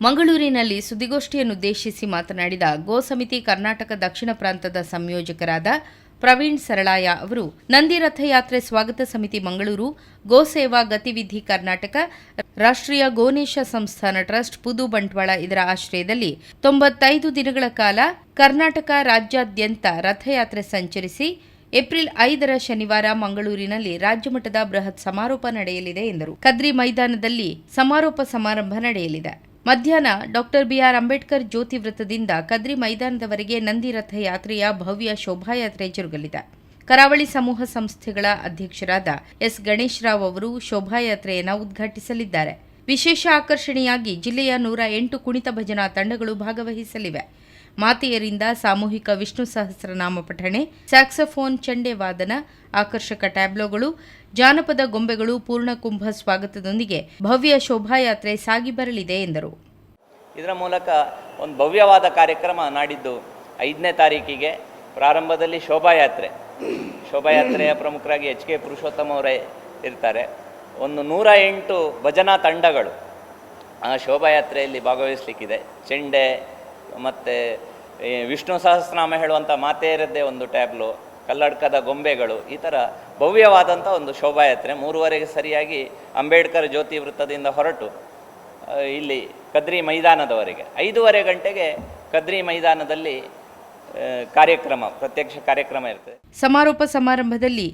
ಮಂಗಳೂರಿನಲ್ಲಿ ಸುದ್ದಿಗೋಷ್ಠಿಯನ್ನುದ್ದೇಶಿಸಿ ಮಾತನಾಡಿದ ಗೋ ಸಮಿತಿ ಕರ್ನಾಟಕ ದಕ್ಷಿಣ ಪ್ರಾಂತದ ಸಂಯೋಜಕರಾದ ಪ್ರವೀಣ್ ಸರಳಾಯ ಅವರು, ನಂದಿ ರಥಯಾತ್ರೆ ಸ್ವಾಗತ ಸಮಿತಿ ಮಂಗಳೂರು, ಗೋ ಸೇವಾ ಗತಿವಿಧಿ ಕರ್ನಾಟಕ, ರಾಷ್ಟ್ರೀಯ ಗೋನೇಶ ಸಂಸ್ಥಾನ ಟ್ರಸ್ಟ್, ಪುದು ಬಂಟ್ವಾಳ ಇದರ ಆಶ್ರಯದಲ್ಲಿ ತೊಂಬತ್ತೈದು ದಿನಗಳ ಕಾಲ ಕರ್ನಾಟಕ ರಾಜ್ಯಾದ್ಯಂತ ರಥಯಾತ್ರೆ ಸಂಚರಿಸಿ ಏಪ್ರಿಲ್ ಐದರ ಶನಿವಾರ ಮಂಗಳೂರಿನಲ್ಲಿ ರಾಜ್ಯಮಟ್ಟದ ಬೃಹತ್ ಸಮಾರೋಪ ನಡೆಯಲಿದೆ ಎಂದರು. ಕದ್ರಿ ಮೈದಾನದಲ್ಲಿ ಸಮಾರೋಪ ಸಮಾರಂಭ ನಡೆಯಲಿದೆ. ಮಧ್ಯಾಹ್ನ ಡಾಕ್ಟರ್ ಬಿಆರ್ ಅಂಬೇಡ್ಕರ್ ಜ್ಯೋತಿ ವೃತ್ತದಿಂದ ಕದ್ರಿ ಮೈದಾನದವರೆಗೆ ನಂದಿ ರಥಯಾತ್ರೆಯ ಭವ್ಯ ಶೋಭಾಯಾತ್ರೆ ಜರುಗಲಿದೆ. ಕರಾವಳಿ ಸಮೂಹ ಸಂಸ್ಥೆಗಳ ಅಧ್ಯಕ್ಷರಾದ ಎಸ್. ಗಣೇಶ್ ರಾವ್ ಅವರು ಶೋಭಾಯಾತ್ರೆಯನ್ನು ಉದ್ಘಾಟಿಸಲಿದ್ದಾರೆ. ವಿಶೇಷ ಆಕರ್ಷಣೆಯಾಗಿ ಜಿಲ್ಲೆಯ ನೂರ ಎಂಟು ಕುಣಿತ ಭಜನಾ ತಂಡಗಳು ಭಾಗವಹಿಸಲಿವೆ. ಮಾತೆಯರಿಂದ ಸಾಮೂಹಿಕ ವಿಷ್ಣು ಸಹಸ್ರನಾಮ ಪಠಣೆ, ಸ್ಯಾಕ್ಸಫೋನ್ ಚಂಡೆ ವಾದನ ಆಕರ್ಷಕ ಟ್ಯಾಬ್ಲೋಗಳು, ಜಾನಪದ ಗೊಂಬೆಗಳು ಪೂರ್ಣಕುಂಭ ಸ್ವಾಗತದೊಂದಿಗೆ ಭವ್ಯ ಶೋಭಾಯಾತ್ರೆ ಸಾಗಿ ಬರಲಿದೆ ಎಂದರು. ಇದರ ಮೂಲಕ ಒಂದು ಭವ್ಯವಾದ ಕಾರ್ಯಕ್ರಮ ನಾಡಿದ್ದು ಐದನೇ ತಾರೀಕಿಗೆ ಪ್ರಾರಂಭದಲ್ಲಿ ಶೋಭಾಯಾತ್ರೆ. ಶೋಭಾಯಾತ್ರೆಯ ಪ್ರಮುಖರಾಗಿ ಎಚ್ ಕೆ ಪುರುಷೋತ್ತಮ ಅವರೇ ಇರ್ತಾರೆ. ಒಂದು ನೂರ ಎಂಟು ಭಜನಾ ತಂಡಗಳು ಆ ಶೋಭಾಯಾತ್ರೆಯಲ್ಲಿ ಭಾಗವಹಿಸಲಿಕ್ಕಿದೆ. ಚೆಂಡೆ ಮತ್ತು ವಿಷ್ಣು ಸಹಸ್ರನಾಮ ಹೇಳುವಂಥ ಮಾತೆಯರದ್ದೇ ಒಂದು ಟ್ಯಾಬ್ಲು, ಕಲ್ಲಡ್ಕದ ಗೊಂಬೆಗಳು, ಈ ಥರ ಭವ್ಯವಾದಂಥ ಒಂದು ಶೋಭಾಯಾತ್ರೆ ಮೂರುವರೆಗೆ ಸರಿಯಾಗಿ ಅಂಬೇಡ್ಕರ್ ಜ್ಯೋತಿ ವೃತ್ತದಿಂದ ಹೊರಟು ಇಲ್ಲಿ ಕದ್ರಿ ಮೈದಾನದವರೆಗೆ. ಐದೂವರೆ ಗಂಟೆಗೆ ಕದ್ರಿ ಮೈದಾನದಲ್ಲಿ ಕಾರ್ಯಕ್ರಮ, ಪ್ರತ್ಯಕ್ಷ ಕಾರ್ಯಕ್ರಮ ಇರ್ತದೆ. ಸಮಾರೋಪ ಸಮಾರಂಭದಲ್ಲಿ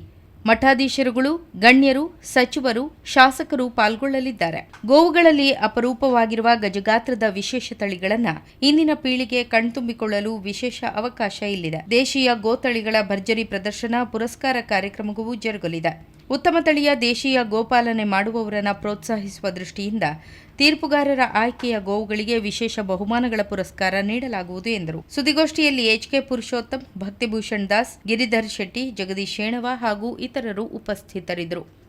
ಮಠಾಧೀಶರುಗಳು, ಗಣ್ಯರು, ಸಚಿವರು, ಶಾಸಕರು ಪಾಲ್ಗೊಳ್ಳಲಿದ್ದಾರೆ. ಗೋವುಗಳಲ್ಲಿ ಅಪರೂಪವಾಗಿರುವ ಗಜಗಾತ್ರದ ವಿಶೇಷ ತಳಿಗಳನ್ನು ಇಂದಿನ ಪೀಳಿಗೆ ಕಣ್ತುಂಬಿಕೊಳ್ಳಲು ವಿಶೇಷ ಅವಕಾಶ ಇಲ್ಲಿದೆ. ದೇಶೀಯ ಗೋತಳಿಗಳ ಭರ್ಜರಿ ಪ್ರದರ್ಶನ, ಪುರಸ್ಕಾರ ಕಾರ್ಯಕ್ರಮವೂ ಜರುಗಲಿದೆ. ಉತ್ತಮ ತಳಿಯ ದೇಶೀಯ ಗೋಪಾಲನೆ ಮಾಡುವವರನ್ನು ಪ್ರೋತ್ಸಾಹಿಸುವ ದೃಷ್ಟಿಯಿಂದ ತೀರ್ಪುಗಾರರ ಆಯ್ಕೆಯ ಗೋವುಗಳಿಗೆ ವಿಶೇಷ ಬಹುಮಾನಗಳ ಪುರಸ್ಕಾರ ನೀಡಲಾಗುವುದು ಎಂದರು. ಸುದ್ದಿಗೋಷ್ಠಿಯಲ್ಲಿ ಎಚ್ಕೆ ಪುರುಷೋತ್ತಮ್, ಭಕ್ತಿಭೂಷಣ್ ದಾಸ್, ಗಿರಿಧರ್ ಶೆಟ್ಟಿ, ಜಗದೀಶ್ ಶೇಣವ ಹಾಗೂ ಇತರರು ಉಪಸ್ಥಿತರಿದ್ದರು.